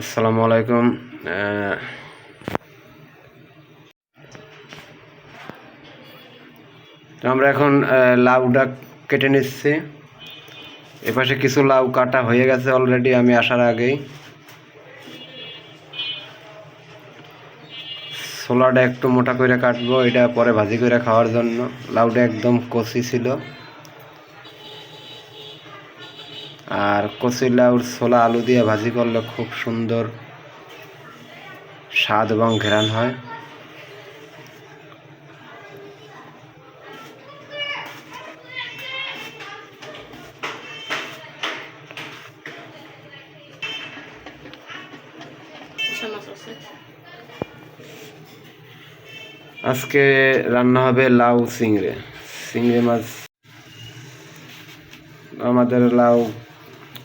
আসসালামু আলাইকুম। আমরা এখন আহ, লাউটা কেটে নিচ্ছি। এপাশে কিছু লাউ কাটা হয়ে গেছে অলরেডি আমি আসার আগেই। ছোলাটা একটু মোটা করে কাটবো এটা পরে ভাজি করে খাওয়ার জন্য। লাউটা একদম কচি ছিল। আর কচি লাউর ছোলা আলু দিয়ে ভাজি করলে খুব সুন্দর স্বাদ এবং ঘেরান হয়। আজকে রান্না হবে লাউ চিংড়ে। চিংড়ে মাছ, আমাদের লাউ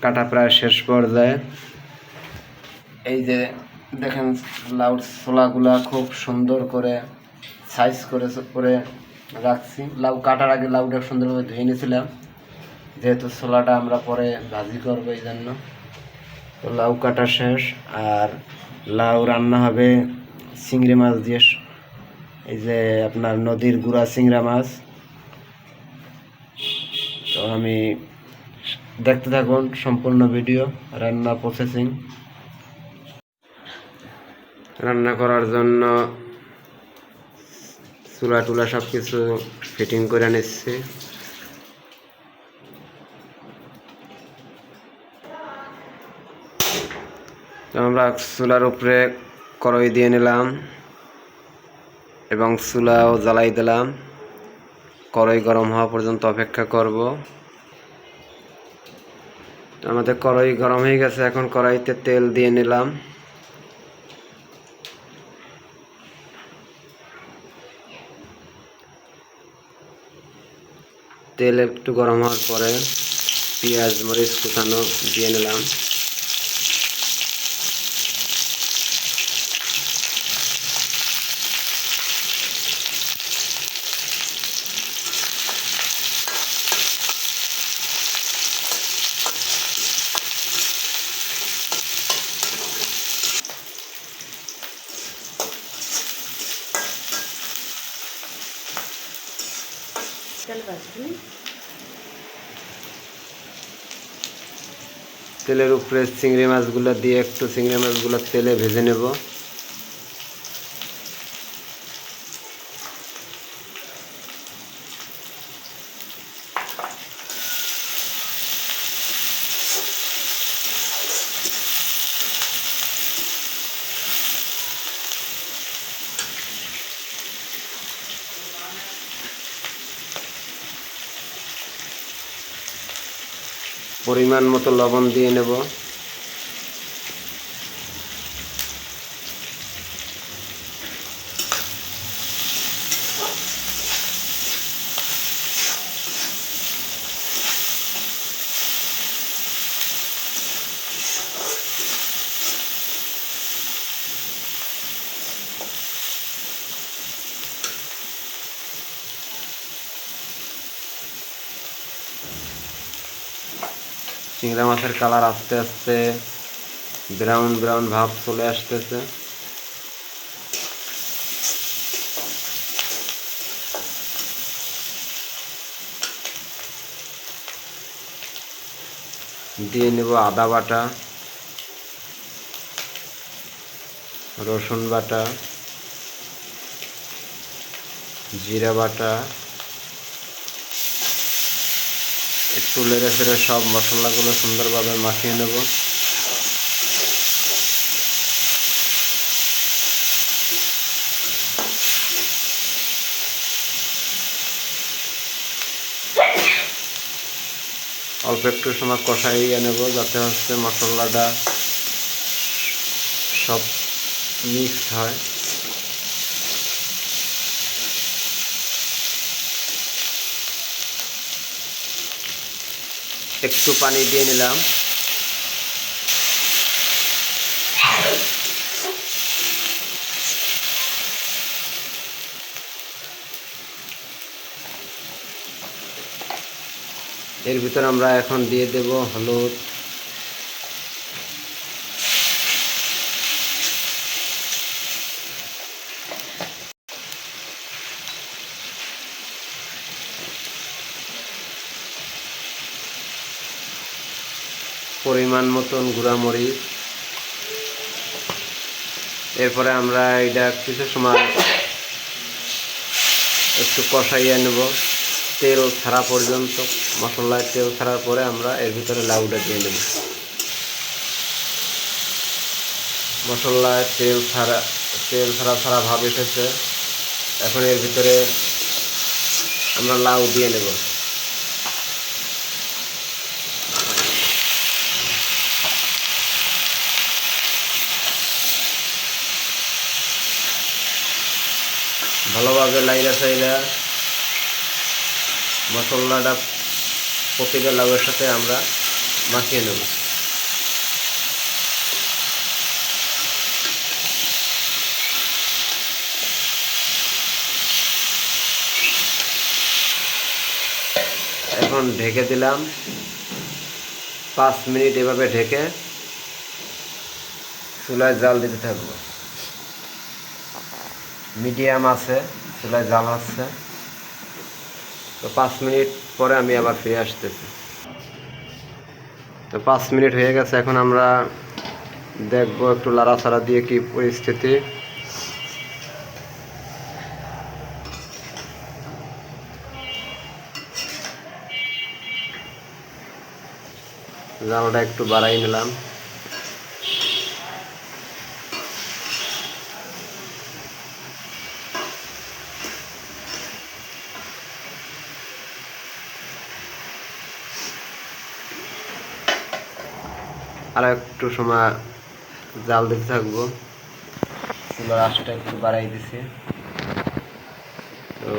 কাটা প্রায় শেষ পর্যায়ে। এই যে দেখেন, লাউর ছোলাগুলা খুব সুন্দর করে সাইজ করে করে রাখছি। লাউ কাটার আগে লাউটা সুন্দরভাবে ধুয়ে নিয়েছিলাম। যেহেতু ছোলাটা আমরা পরে ভাজি করব এই জন্য। তো লাউ কাটা শেষ, আর লাউ রান্না হবে চিংড়ি মাছ দিয়ে। এই যে আপনার নদীর গুড়া চিংড়া মাছ। তো আমি দেখতে থাকুন সম্পূর্ণ ভিডিও, রান্না প্রসেসিং রান্না করার জন্য চুলা টুলা সব কিছু ফিটিং করে নিচ্ছি। আমরা চুলার উপরে কড়াই দিয়ে নিলাম এবং চুলাও জ্বালাই দিলাম। কড়াই গরম হওয়া পর্যন্ত অপেক্ষা করব। আমাদের কড়াই গরম হয়ে গেছে, এখন কড়াইতে তেল দিয়ে নিলাম। তেল একটু গরম হওয়ার পরে পেঁয়াজ, মরিচ কুচানো দিয়ে নিলাম। তেলের উপরে চিংড়ি মাছগুলো দিয়ে একটু চিংড়ি মাছগুলো তেলে ভেজে নেব। পরিমাণ মতো লবণ দিয়ে নেব। চিংড়া মাছের কালার আস্তে আস্তে ব্রাউন ব্রাউন ভাব চলে আসতেছে। দিয়ে নেব আদা বাটা, রসুন বাটা, জিরা বাটা একটু লেড়ে ফেড়ে সব মশলাগুলো সুন্দরভাবে মাখিয়ে নেব। অল্প একটু সময় কষাইয়ে নেব যাতে হচ্ছে মশলাটা সব মিক্স হয়। একটু পানি দিয়ে নিলাম। এর ভিতর আমরা এখন দিয়ে দেব হলুদ। পরিমাণ মতন গুঁড়ামরিচ। এরপরে আমরা এটা কিছু সময় একটু কষাইয়ে নেব। তেল ছাড়া পর্যন্ত মশলায় তেল ছাড়ার পরে আমরা এর ভিতরে লাউটা দিয়ে নেব। মশলায় তেল ছাড়া তেল ছাড়া ছাড়া ভাব এসেছে। এখন এর ভিতরে আমরা লাউ দিয়ে নেব। ভালোভাবে লাইরা চাইরা মশলাটা প্রতিটা লাউয়ের সাথে আমরা মাখিয়ে নেব। এখন ঢেকে দিলাম। পাঁচ মিনিট এভাবে ঢেকে চুলায় জাল দিতে থাকব। মিডিয়াম আছে চুলায় জাল হচ্ছে তো পাঁচ মিনিট পরে আমি আবার ফিরে আসতেছি। তো পাঁচ মিনিট হয়ে গেছে, এখন আমরা দেখব একটু লাড়াছাড়া দিয়ে কি পরিস্থিতি। জালটা একটু বাড়াই নিলাম। আর একটু সময় জাল দিতে থাকব। চুলার আঁচটা একটু বাড়াই দিছি। তো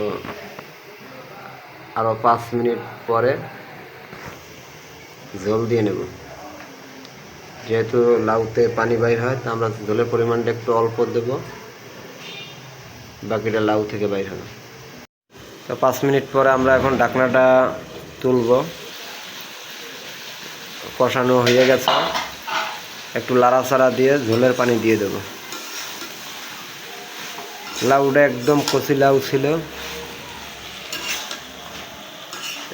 আরও পাঁচ মিনিট পরে জল দিয়ে নেব। যেহেতু লাউতে পানি বাইর হয়, তা আমরা জলের পরিমাণটা একটু অল্প দেব। বাকিটা লাউ থেকে বাইর হবে। তো পাঁচ মিনিট পরে আমরা এখন ঢাকনাটা তুলব। কষানো হয়ে গেছে। একটু লাড়াচাড়া দিয়ে ঝোলের পানি দিয়ে দেব। লাউটা একদম কচি লাউ ছিল।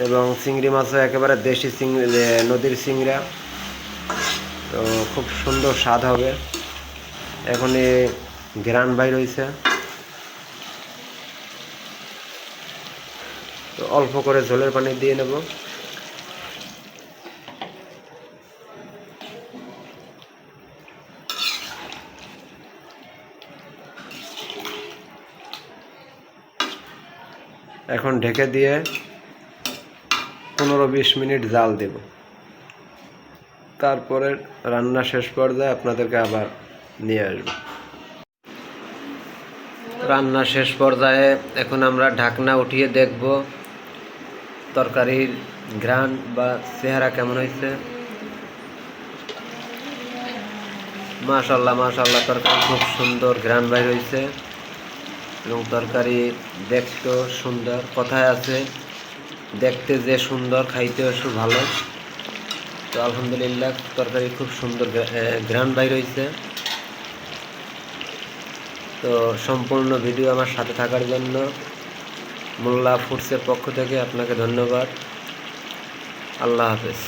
এবং চিংড়ি মাছও একেবারে দেশি চিংড়ি নদীর চিংড়া। তো খুব সুন্দর স্বাদ হবে। এখন এ ঘেরান বাইর হয়েছে। তো অল্প করে ঝোলের পানি দিয়ে নেব। এখন ঢেকে দিয়ে পনেরো বিশ মিনিট জাল দেব। তারপরে রান্না শেষ পর্যায়ে আপনাদেরকে আবার নিয়ে আসব। রান্না শেষ পর্যায়ে এখন আমরা ঢাকনা উঠিয়ে দেখব তরকারির ঘ্রাণ বা চেহারা কেমন হয়েছে। মাশাল্লাহ মাশাল্লাহ, তরকারি খুব সুন্দর ঘ্রাণ বাইর হয়েছে। এবং তরকারি দেখতেও সুন্দর। কথায় আছে, দেখতে যে সুন্দর, খাইতেও সু ভালো। তো আলহামদুলিল্লাহ, তরকারি খুব সুন্দর ঘ্রাণ বাইর রয়েছে তো সম্পূর্ণ ভিডিও আমার সাথে থাকার জন্য মোল্লা ফুডসের পক্ষ থেকে আপনাকে ধন্যবাদ। আল্লাহ হাফেজ।